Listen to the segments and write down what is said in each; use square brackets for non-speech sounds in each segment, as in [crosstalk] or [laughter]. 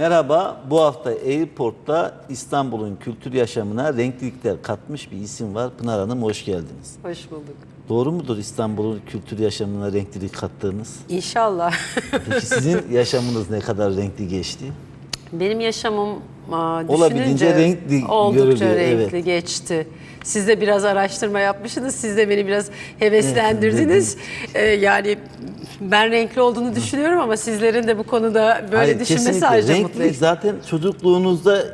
Merhaba, bu hafta Airport'ta İstanbul'un kültür yaşamına renklilikler katmış bir isim var. Pınar Hanım hoş geldiniz. Hoş bulduk. Doğru mudur İstanbul'un kültür yaşamına renklilik kattığınız? İnşallah. [laughs] Peki sizin yaşamınız ne kadar renkli geçti? Benim yaşamım aa, Olabildiğince düşününce renkli oldukça görülüyor, renkli evet. geçti. Siz de biraz araştırma yapmışsınız. Siz de beni biraz heveslendirdiniz. Ee, yani ben renkli olduğunu düşünüyorum ama sizlerin de bu konuda böyle Hayır, düşünmesi kesinlikle. ayrıca Renklilik mutlu. zaten çocukluğunuzda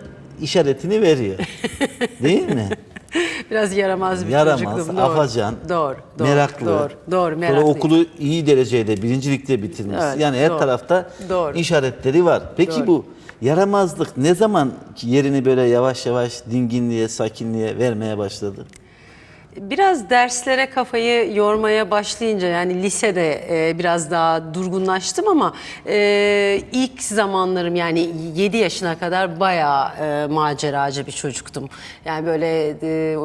işaretini veriyor. [laughs] Değil mi? Biraz yaramaz bir Yaramaz, çocukluğum. Doğru. afacan, Doğru, doğru, meraklı. Doğru, doğru, Sonra meraklı. okulu iyi derecede birincilikle bitirmiş. Evet, yani her doğru. tarafta Doğru. işaretleri var. Peki Doğru. bu yaramazlık ne zaman yerini böyle yavaş yavaş dinginliğe, sakinliğe vermeye başladı? Biraz derslere kafayı yormaya başlayınca yani lisede e, biraz daha durgunlaştım ama e, ilk zamanlarım yani 7 yaşına kadar bayağı e, maceracı bir çocuktum. Yani böyle e,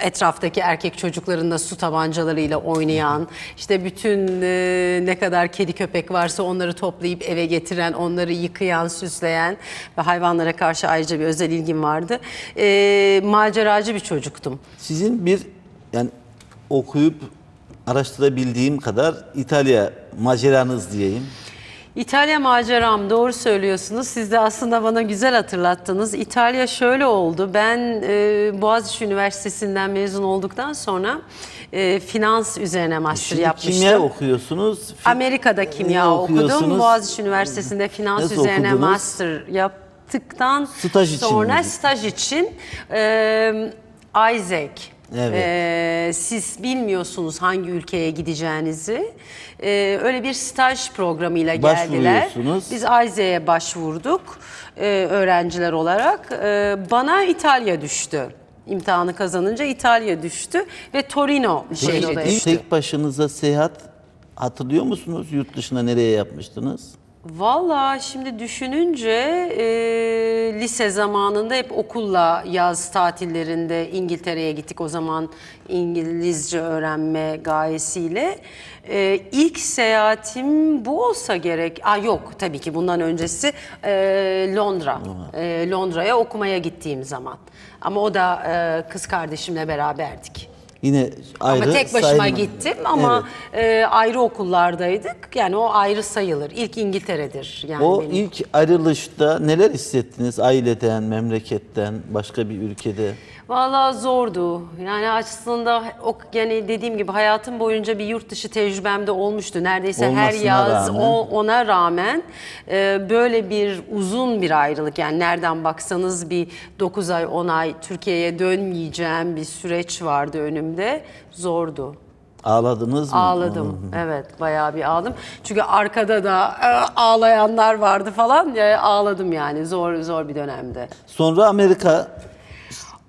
etraftaki erkek çocuklarında su tabancalarıyla oynayan, işte bütün e, ne kadar kedi köpek varsa onları toplayıp eve getiren, onları yıkayan, süsleyen ve hayvanlara karşı ayrıca bir özel ilgim vardı. E, maceracı bir çocuktum. Sizin bir yani okuyup araştırabildiğim kadar İtalya maceranız diyeyim. İtalya maceram doğru söylüyorsunuz. Siz de aslında bana güzel hatırlattınız. İtalya şöyle oldu. Ben e, Boğaziçi Üniversitesi'nden mezun olduktan sonra e, finans üzerine master Şimdi yapmıştım. kimya okuyorsunuz. Amerika'da kimya okudum. Boğaziçi Üniversitesi'nde finans Nasıl üzerine okudunuz? master yaptıktan Staj için sonra miydi? staj için e, Isaac. Evet. e, siz bilmiyorsunuz hangi ülkeye gideceğinizi. E, öyle bir staj programıyla geldiler. Biz Isaac'e başvurduk e, öğrenciler olarak. E, bana İtalya düştü. İmtihanı kazanınca İtalya düştü ve Torino şehri Peki, düştü. tek başınıza seyahat hatırlıyor musunuz? Yurt dışına nereye yapmıştınız? Valla şimdi düşününce e, lise zamanında hep okulla yaz tatillerinde İngiltere'ye gittik. O zaman İngilizce öğrenme gayesiyle. E, ilk seyahatim bu olsa gerek. Aa, yok tabii ki bundan öncesi e, Londra. E, Londra'ya okumaya gittiğim zaman. Ama o da e, kız kardeşimle beraberdik. Yine ayrı Ama tek başıma sayma- gittim ama e, ayrı okullardaydık. Yani o ayrı sayılır. İlk İngiltere'dir yani O benim. ilk ayrılışta neler hissettiniz? Aileden, memleketten, başka bir ülkede? Vallahi zordu. Yani aslında o yani dediğim gibi hayatım boyunca bir yurt dışı tecrübem de olmuştu. Neredeyse her Olmasına yaz rağmen. o, ona rağmen e, böyle bir uzun bir ayrılık yani nereden baksanız bir 9 ay 10 ay Türkiye'ye dönmeyeceğim bir süreç vardı önümde. Zordu. Ağladınız mı? Ağladım. Evet, bayağı bir ağladım. Çünkü arkada da e, ağlayanlar vardı falan. Ya, ağladım yani zor zor bir dönemde. Sonra Amerika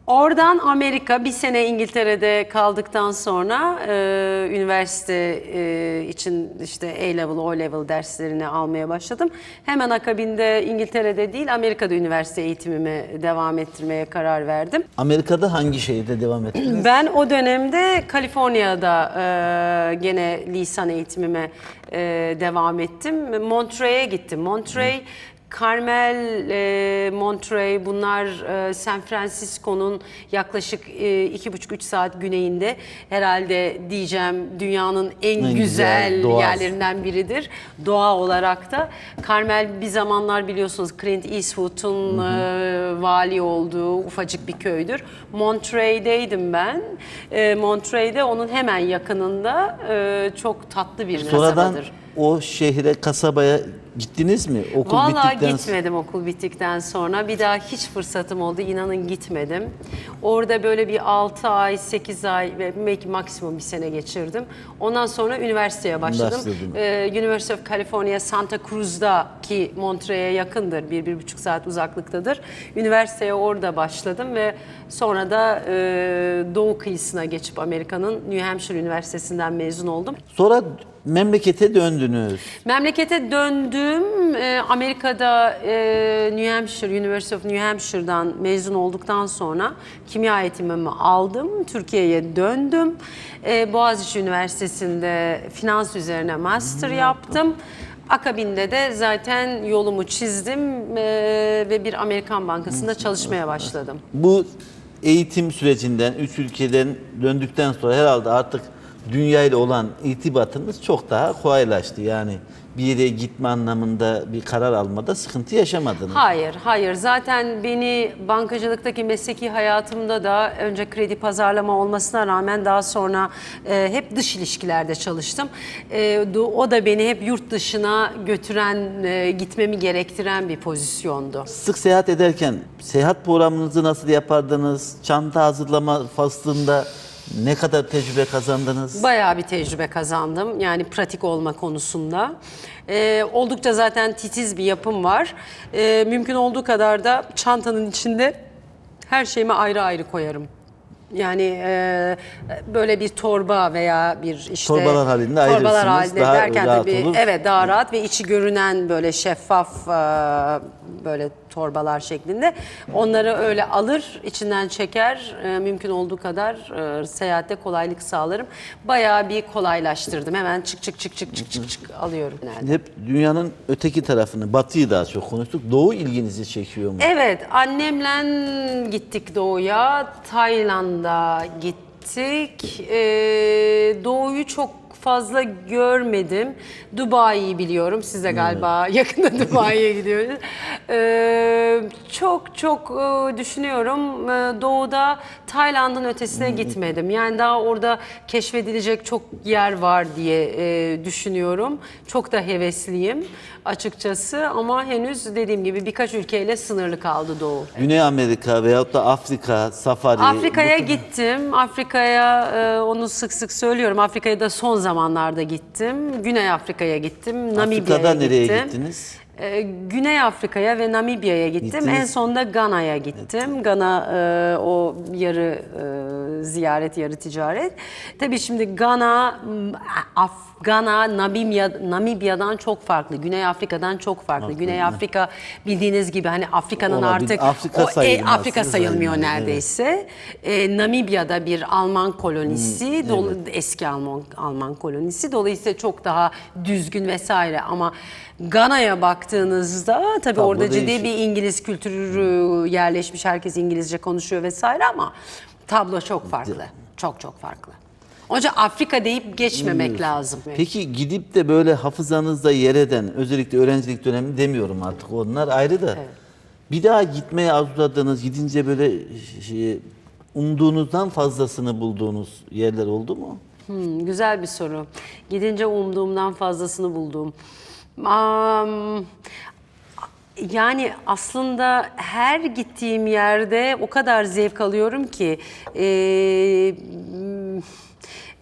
Oradan Amerika bir sene İngiltere'de kaldıktan sonra e, üniversite e, için işte A-level, O-level derslerini almaya başladım. Hemen akabinde İngiltere'de değil Amerika'da üniversite eğitimimi devam ettirmeye karar verdim. Amerika'da hangi şehirde devam ettiniz? [clears throat] Ben o dönemde Kaliforniya'da e, gene lisan eğitimime e, devam ettim. Montreux'e gittim. Montreux, Carmel, e, Montreux bunlar e, San Francisco'nun yaklaşık e, iki buçuk üç saat güneyinde herhalde diyeceğim dünyanın en, En güzel, güzel, yerlerinden biridir. Doğa olarak da. Carmel bir zamanlar biliyorsunuz Clint Eastwood'un e, vali olduğu ufacık bir köydür. Montreux'deydim ben. E, Montreux'de onun hemen yakınında e, çok tatlı bir Sonradan kasabadır. O şehre, kasabaya gittiniz mi? Okul Vallahi bittikten gitmedim okul bittikten sonra. Bir daha hiç fırsatım oldu. İnanın gitmedim. Orada böyle bir 6 ay, 8 ay ve belki maksimum bir sene geçirdim. Ondan sonra üniversiteye başladım. Ee, University of California Santa Cruz'da ki Montreux'e yakındır. Bir, bir buçuk saat uzaklıktadır. Üniversiteye orada başladım ve sonra da e, doğu kıyısına geçip Amerika'nın New Hampshire Üniversitesi'nden mezun oldum. Sonra memlekete döndünüz. Memlekete döndüm. Ee, Amerika'da e, New Hampshire, University of New Hampshire'dan mezun olduktan sonra kimya eğitimimi aldım. Türkiye'ye döndüm. Ee, Boğaziçi Üniversitesi'nde finans üzerine master yaptım. Akabinde de zaten yolumu çizdim e, ve bir Amerikan bankasında çalışmaya başladım. Bu eğitim sürecinden, üç ülkeden döndükten sonra herhalde artık dünya ile olan irtibatınız çok daha kolaylaştı. Yani bir yere gitme anlamında bir karar almada sıkıntı yaşamadınız. Hayır, hayır. Zaten beni bankacılıktaki mesleki hayatımda da önce kredi pazarlama olmasına rağmen daha sonra e, hep dış ilişkilerde çalıştım. E, o da beni hep yurt dışına götüren, e, gitmemi gerektiren bir pozisyondu. Sık seyahat ederken seyahat programınızı nasıl yapardınız? Çanta hazırlama faslında ne kadar tecrübe kazandınız? Bayağı bir tecrübe kazandım. Yani pratik olma konusunda. Ee, oldukça zaten titiz bir yapım var. Ee, mümkün olduğu kadar da çantanın içinde her şeyimi ayrı ayrı koyarım. Yani e, böyle bir torba veya bir işte Torbalar halinde torbalar ayırırsınız, halinde daha derken rahat tabii olur. evet daha rahat ve içi görünen böyle şeffaf e, böyle torbalar şeklinde. Onları öyle alır, içinden çeker, e, mümkün olduğu kadar e, seyahatte kolaylık sağlarım. Bayağı bir kolaylaştırdım. Hemen çık çık çık çık çık çık çık alıyorum genelde. Hep dünyanın öteki tarafını, batıyı daha çok konuştuk. Doğu ilginizi çekiyor mu? Evet, annemle gittik doğuya. Tayland'a gittik. Ee, doğuyu çok fazla görmedim. Dubai'yi biliyorum. Siz de galiba yakında [laughs] Dubai'ye gidiyoruz. Ee, çok çok e, düşünüyorum. Ee, Doğuda Tayland'ın ötesine gitmedim. Yani daha orada keşfedilecek çok yer var diye e, düşünüyorum. Çok da hevesliyim açıkçası ama henüz dediğim gibi birkaç ülkeyle sınırlı kaldı Doğu. Güney Amerika veyahut da Afrika, safari. Afrika'ya gittim. Afrika'ya e, onu sık sık söylüyorum. Afrika'ya da son zamanlarda gittim. Güney Afrika'ya gittim. Namibya'ya Afrika'da nereye gittim. gittiniz? E, Güney Afrika'ya ve Namibya'ya gittim. Gittiniz. En sonunda Gana'ya gittim. Gana e, o yarı e, ziyaret, yarı ticaret. Tabii şimdi Gana, Af, Gana, Namibya, Namibya'dan çok farklı. Güney Afrika'dan çok farklı. Güney Afrika bildiğiniz gibi hani Afrika'nın artık Afrika o, e, Afrika sayılmıyor sayılmıyor, neredeyse. E, Namibya'da bir Alman kolonisi, Hmm, dolu- eski Alman Alman kolonisi. Dolayısıyla çok daha düzgün vesaire ama Gana'ya baktığınızda tabii Tablo orada ciddi değişik. bir İngiliz kültürü yerleşmiş. Herkes İngilizce konuşuyor vesaire ama tablo çok farklı. Çok çok farklı. Onun için Afrika deyip geçmemek lazım. Peki gidip de böyle hafızanızda yer eden, özellikle öğrencilik dönemi demiyorum artık onlar ayrı da. Bir daha gitmeye arzuladığınız, gidince böyle şey, umduğunuzdan fazlasını bulduğunuz yerler oldu mu? Hmm, güzel bir soru. Gidince umduğumdan fazlasını buldum. Am, yani aslında her gittiğim yerde o kadar zevk alıyorum ki e,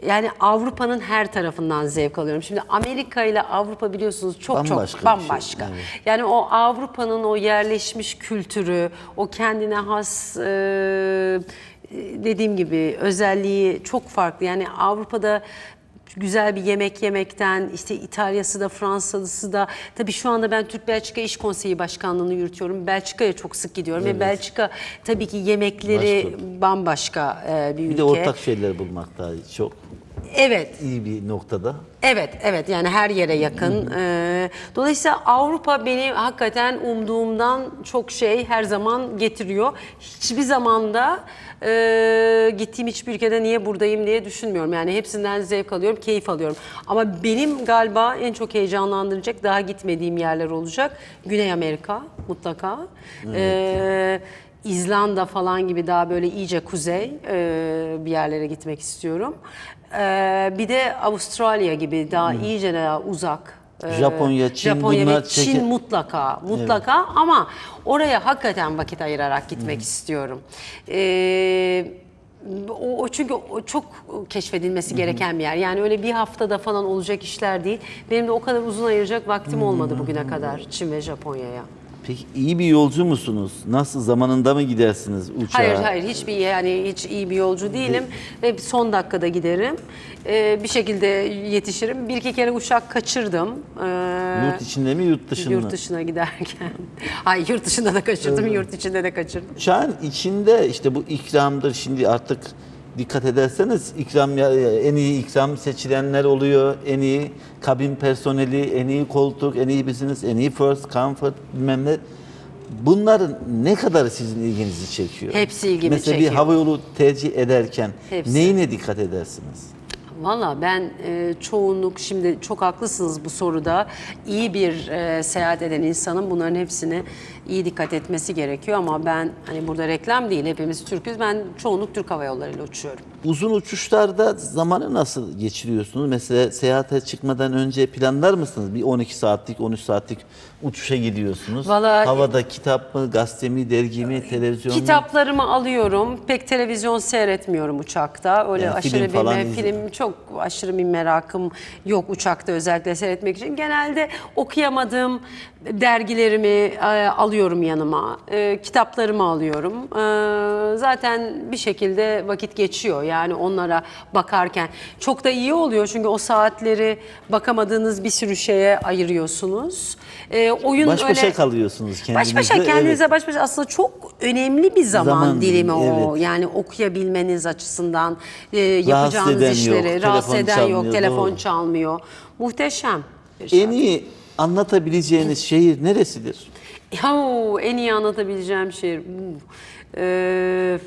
yani Avrupa'nın her tarafından zevk alıyorum. Şimdi Amerika ile Avrupa biliyorsunuz çok Bambaşka çok şey, bambaşka. evet. Yani o Avrupa'nın o yerleşmiş kültürü, o kendine has e, dediğim gibi özelliği çok farklı. Yani Avrupa'da güzel bir yemek yemekten işte İtalya'sı da Fransa'lısı da tabii şu anda ben Türk Belçika İş Konseyi Başkanlığı'nı yürütüyorum. Belçika'ya çok sık gidiyorum ve Belçika tabii ki yemekleri bambaşka e, bir ülke. Bir de ortak şeyler bulmak da çok Evet. iyi bir noktada. Evet, evet yani her yere yakın. Ee, dolayısıyla Avrupa beni hakikaten umduğumdan çok şey her zaman getiriyor. Hiçbir zamanda e, gittiğim hiçbir ülkede niye buradayım diye düşünmüyorum. Yani hepsinden zevk alıyorum, keyif alıyorum. Ama benim galiba en çok heyecanlandıracak daha gitmediğim yerler olacak. Güney Amerika mutlaka. Ee, İzlanda falan gibi daha böyle iyice kuzey e, bir yerlere gitmek istiyorum. Ee, bir de Avustralya gibi daha iyice daha uzak. e, Japonya, Çin, Japonya bunlar ve Çin çekin- mutlaka, mutlaka ama oraya hakikaten vakit ayırarak gitmek istiyorum. Ee, o, o çünkü o çok keşfedilmesi gereken bir yer. Yani öyle bir haftada falan olacak işler değil. Benim de o kadar uzun ayıracak vaktim olmadı bugüne kadar Çin ve Japonya'ya. Peki iyi bir yolcu musunuz? Nasıl zamanında mı gidersiniz uçağa? Hayır hayır hiçbir yani hiç iyi bir yolcu değilim ve son dakikada giderim. Ee, bir şekilde yetişirim. Bir iki kere uçak kaçırdım. Ee, Yurt içinde mi yurt dışında yurt dışına giderken. [laughs] Ay yurt dışında da kaçırdım, yurt içinde de kaçırdım. Uçağın içinde işte bu ikramdır şimdi artık dikkat ederseniz ikram ya- en iyi ikram seçilenler oluyor. En iyi kabin personeli, en iyi koltuk, en iyi business, en iyi first comfort bilmem ne. Bunların ne kadarı sizin ilginizi çekiyor? Hepsi ilgimi Mesela çekiyor. bir havayolu tercih ederken Hepsi. neyine dikkat edersiniz? Valla ben e, çoğunluk şimdi çok haklısınız bu soruda. İyi bir e, seyahat eden insanın bunların hepsine iyi dikkat etmesi gerekiyor ama ben hani burada reklam değil hepimiz Türk'üz. Ben çoğunluk Türk Hava Yolları ile uçuyorum. Uzun uçuşlarda zamanı nasıl geçiriyorsunuz? Mesela seyahate çıkmadan önce planlar mısınız? Bir 12 saatlik, 13 saatlik uçuşa gidiyorsunuz. Vallahi- Havada kitap mı, gazete mi, dergi mi, televizyon mu? Kitaplarımı alıyorum. Pek televizyon seyretmiyorum uçakta. Öyle Yani aşırı bir falan me- film çok aşırı bir merakım yok uçakta özellikle seyretmek için. Genelde okuyamadığım dergilerimi e, alıyorum yanıma. E, kitaplarımı alıyorum. E, zaten bir şekilde vakit geçiyor. Yani onlara bakarken çok da iyi oluyor çünkü o saatleri bakamadığınız bir sürü şeye ayırıyorsunuz. E, oyun Baş başa öyle- kalıyorsunuz kendinizle. Baş başa kendinize Evet. baş başa aslında çok önemli bir zaman, Zaman dilimi o. evet. Yani okuyabilmeniz açısından e, yapacağınız eden yok, işleri rahatsız telefon eden yok, telefon doğru. çalmıyor. Muhteşem. En iyi anlatabileceğiniz şehir neresidir? Yahu, en iyi anlatabileceğim şehir. Uh,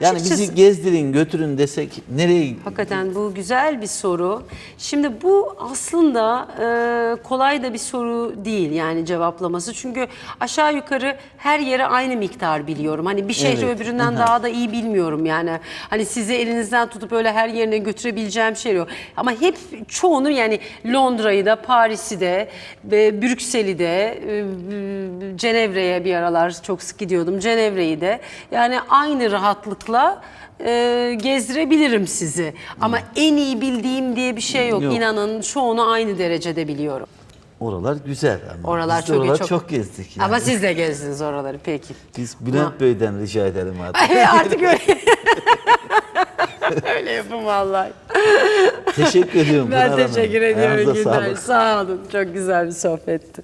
Ee, Yani açıkçası bizi gezdirin, götürün desek nereye Hakikaten bu güzel bir soru. Şimdi bu aslında e, kolay da bir soru değil yani cevaplaması. Çünkü aşağı yukarı her yere aynı miktar biliyorum. Hani bir şehri Evet, öbüründen aha. daha da iyi bilmiyorum yani. Hani sizi elinizden tutup öyle her yerine götürebileceğim şey yok. Ama hep çoğunu yani Londra'yı da, Paris'i de, Brüksel'i de, e, Cenevre'ye bir aralar çok sık gidiyordum. Cenevre'yi de yani aynı rahatlıkla e, gezdirebilirim sizi. Ama en iyi bildiğim diye bir şey yok. Yok. İnanın çoğunu aynı derecede biliyorum. Oralar güzel ama. Oralar Biz de çok oralar çok, çok gezdik. Yani. Ama siz de gezdiniz oraları peki. Biz Bülent Bey'den rica edelim artık. Artık [laughs] öyle. öyle yapın vallahi. Teşekkür ediyorum. Ben Pınar Hanım. teşekkür ediyorum Ayağınıza sağlık. Sağ olun. Çok güzel bir sohbetti.